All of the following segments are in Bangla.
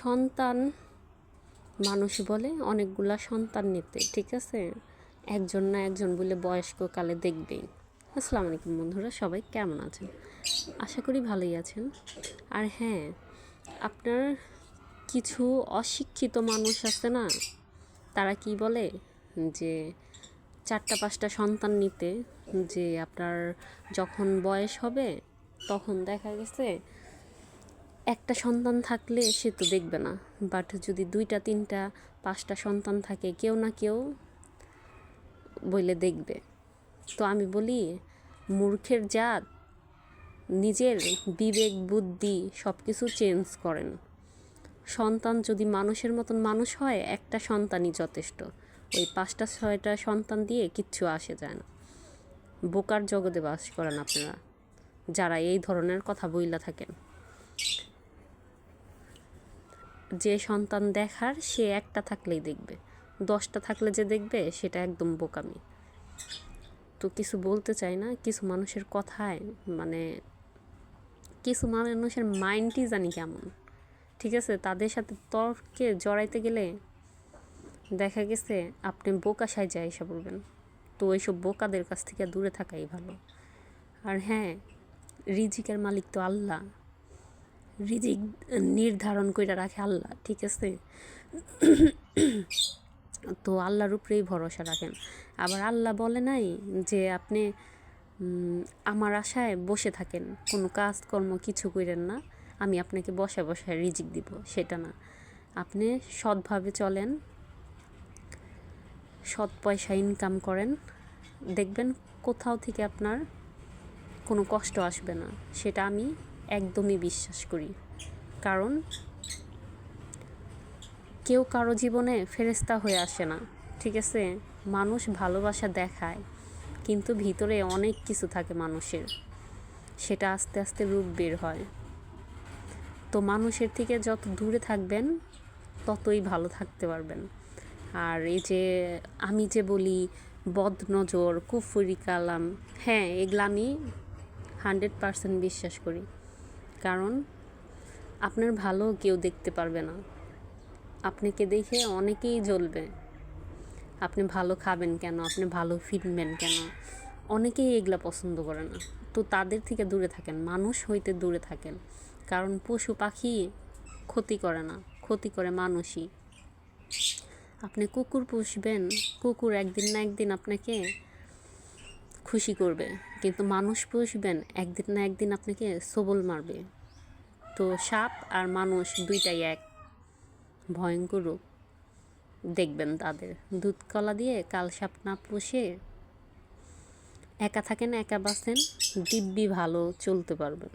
সন্তান মানুষ বলে, অনেকগুলা সন্তান নিতে, ঠিক আছে? একজন না একজন বলে বয়স্ক কালে দেখবেই। আসসালামু আলাইকুম বন্ধুরা, সবাই কেমন আছেন? আশা করি ভালোই আছেন। আর হ্যাঁ আপনার কিছু অশিক্ষিত মানুষ আছে না, তারা কি বলে যে চারটা পাঁচটা সন্তান নিতে, যে আপনার যখন বয়স হবে তখন দেখা গেছে একটা সন্তান থাকলে সে তো দেখবে না বাট যদি দুইটা, তিনটা, পাঁচটা সন্তান থাকে, কেউ না কেউ বইলে দেখবে। তো আমি বলি, মূর্খের জাত, নিজের বিবেক, বুদ্ধি সব কিছু চেঞ্জ করেন। সন্তান যদি মানুষের মতন মানুষ হয়, একটা সন্তানই যথেষ্ট। ওই পাঁচটা, ছয়টা সন্তান দিয়ে কিচ্ছু আসে যায় না। বোকার জগতে বাস করেন আপনারা, যারা এই ধরনের কথা বইলা থাকেন। যে সন্তান দেখার, সে একটা থাকলেই দেখবে। দশটা থাকলে যে দেখবে, সেটা একদম বোকামি। তো কিছু বলতে চাই না, কিছু মানুষের কথায় মানে কিছু মানুষের মাইন্ডই জানি কেমন, ঠিক আছে? তাদের সাথে তর্কে জড়াইতে গেলে দেখা গেছে আপনি বোকা সাইজে এসে বলবেন তো ওইসব বোকাদের কাছ থেকে দূরে থাকাই ভালো। আর হ্যাঁ রিজিকের মালিক তো আল্লাহ। রিজিক নির্ধারণ করে রাখে আল্লাহ ঠিক আছে? তো আল্লাহর উপরেই ভরসা রাখেন। আবার আল্লাহ বলে নাই যে আপনি আমার আশায় বসে থাকেন কোনো কাজকর্ম কিছু করেন না আমি আপনাকে বসে বসে রিজিক দিব সেটা না। আপনি সৎভাবে চলেন সৎ পয়সা ইনকাম করেন দেখবেন কোথাও থেকে আপনার কোনো কষ্ট আসবে না সেটা আমি একদমই বিশ্বাস করি। কারণ, কেউ কারও জীবনে ফেরেস্তা হয়ে আসে না, ঠিক আছে? মানুষ ভালোবাসা দেখায়, কিন্তু ভিতরে অনেক কিছু থাকে মানুষের। সেটা আস্তে আস্তে রূপ বের হয়। তো মানুষের থেকে যত দূরে থাকবেন, ততই ভালো থাকতে পারবেন। আর এই যে আমি যে বলি বদনজর, কুফুরি কালাম হ্যাঁ এগুলো আমি হান্ড্রেড পারসেন্ট বিশ্বাস করি। কারণ আপনার ভালো কেউ দেখতে পারবে না। আপনাকে দেখে অনেকেই জ্বলবে। আপনি ভালো খাবেন কেন? আপনি ভালো ফিরবেন কেন? অনেকেই এগুলা পছন্দ করে না। তো তাদের থেকে দূরে থাকেন, মানুষ হইতে দূরে থাকেন। কারণ পশু পাখি ক্ষতি করে না, ক্ষতি করে মানুষই। আপনি কুকুর পুষবেন, কুকুর একদিন না একদিন আপনাকে খুশি করবে। কিন্তু মানুষ পুষবেন, একদিন না একদিন আপনাকে সবল মারবে। তো সাপ আর মানুষ দুইটাই এক। ভয়ঙ্কর রূপ। দেখবেন তাদের। দুধ কলা দিয়ে কাল সাপ না পুষে একা থাকেন, একা বাঁচেন, দিব্যি ভালো চলতে পারবেন।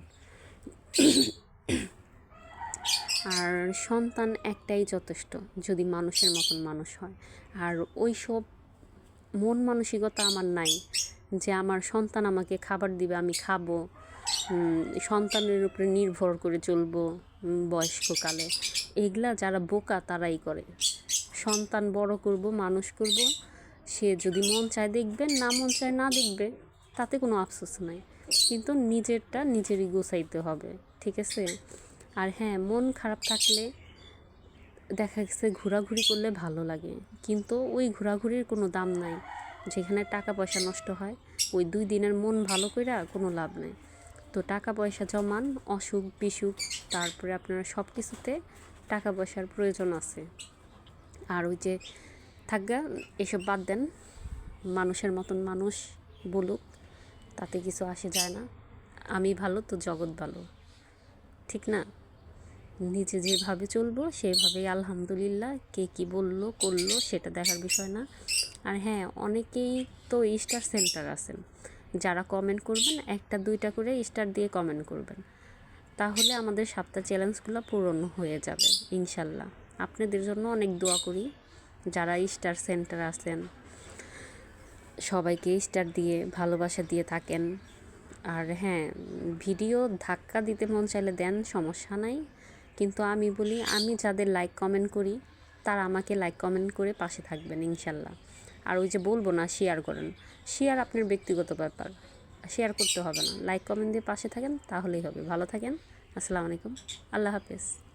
আর সন্তান একটাই যথেষ্ট, যদি মানুষের মতন মানুষ হয়। আর ওই সব মন মানসিকতা আমার নাই। যে আমার সন্তান আমাকে খাবার দিবে, আমি খাব। সন্তানের উপরে নির্ভর করে চলবো বয়স্ককালে। এগুলা যারা বোকা, তারাই করে। সন্তান বড় করব, মানুষ করব। সে যদি মন চায় দেখবে, না মন চায় না দেখবে, তাতে কোনো আফসোস নাই। কিন্তু নিজেরটা নিজেরই গোছাইতে হবে, ঠিক আছে? আর হ্যাঁ মন খারাপ থাকলে দেখা গেছে ঘোরাঘুরি করলে ভালো লাগে। কিন্তু ওই ঘোরাঘুরির কোনো দাম নাই। যেখানে টাকা পয়সা নষ্ট হয়, ওই দুই দিনের মন ভালো করে কোনো লাভ নেই। তো টাকা পয়সা জমান, অসুখ বিসুখ, তারপরে আপনারা সব কিছুতে টাকা পয়সার প্রয়োজন আছে। আর ওই যে থাকগা, এসব বাদ দেন, মানুষের মতন মানুষ বলুক, তাতে কিছু আসে যায় না। আমি ভালো, তো জগৎ ভালো। ঠিক না? নিজে যেভাবে চলবো, সেভাবেই আলহামদুলিল্লাহ কে কী বলল, করল সেটা দেখার বিষয় না। আর হ্যাঁ অনেকেই তো স্টার সেন্টার আছেন। যারা কমেন্ট করবেন, একটা, দুইটা করে স্টার দিয়ে কমেন্ট করবেন। তাহলে আমাদের সাতটা চ্যালেঞ্জগুলো পূরণ হয়ে যাবে, ইনশাল্লাহ। আপনাদের জন্য অনেক দোয়া করি, যারা স্টার সেন্টার আছেন, সবাইকে স্টার দিয়ে, ভালোবাসা দিয়ে থাকেন। আর হ্যাঁ ভিডিও ধাক্কা দিতে মন চাইলে দেন, সমস্যা নাই। কিন্তু আমি বলি, আমি যাদের লাইক কমেন্ট করি, তারা আমাকে লাইক কমেন্ট করে পাশে থাকবেন ইনশাল্লাহ। আর ওই যে বলব না শেয়ার করেন। শেয়ার আপনার ব্যক্তিগত ব্যাপার। শেয়ার করতে হবে না। লাইক কমেন্ট দিয়ে পাশে থাকেন, তাহলেই হবে। ভালো থাকেন। আসসালামু আলাইকুম। আল্লাহ হাফেজ।